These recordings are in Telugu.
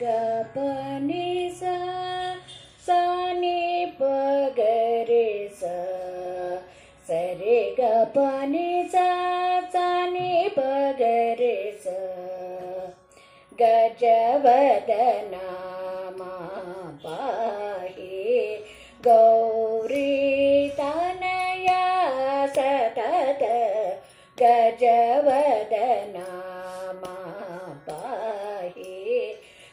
ध प नि सा सा नि प रे स स रे सा सा नि रे स गजवदना मा पाहि गौरी तनया सतत गजवदना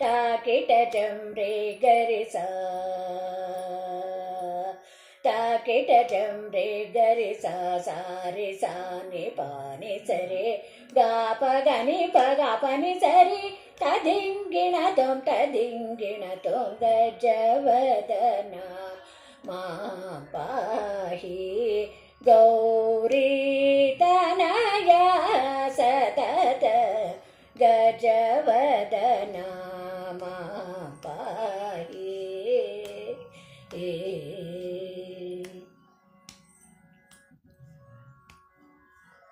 ಟಾಕಿಟಜಂ ರೇ ಗರಿಸ ಟಾಕಿಟಜಂ ರೇ ಗರಿಸ ಸಾರಿ ಸಾನಿ ಪಾನಿ ಸರಿ ಗಾಪ ಗನಿ ಪ ಗಾಪನಿ ಸರಿ ತದಿಂಗಿಣ ತೊಂ ತದಿಂಗಿಣ ತೊಂ ಗಜವದನ ಮಾ ಪಾಹಿ ಗೌರಿ ತನಯ ಸತತ ಗಜವದನ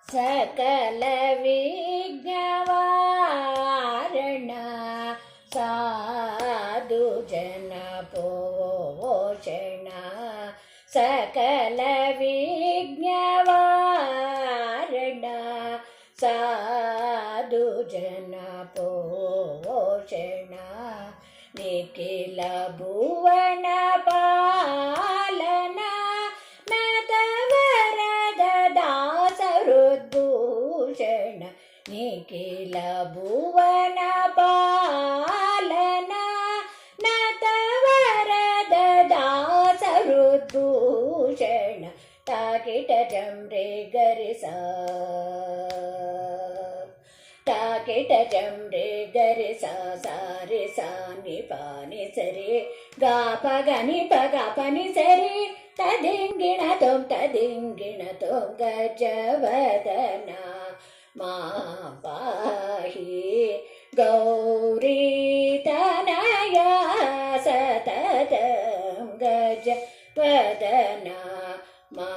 సకల విజ్ఞవారణ సాధు జన పోషణ సకల విజ్ఞవారణ సాధు జన పోషణ నిఖిల భువన నిఖిల భువన పాలన నతవరద దాస హృద్భూషణ తాకిట జంరే గరిస తాకిట జంరే గరిస సారి సాని పాని సరి గాప గని పగ పని సరి తదింగిణ తొం తదింగిణ తొం గజవదనా मा पाहि गौरीतनया सततं गजपदना मा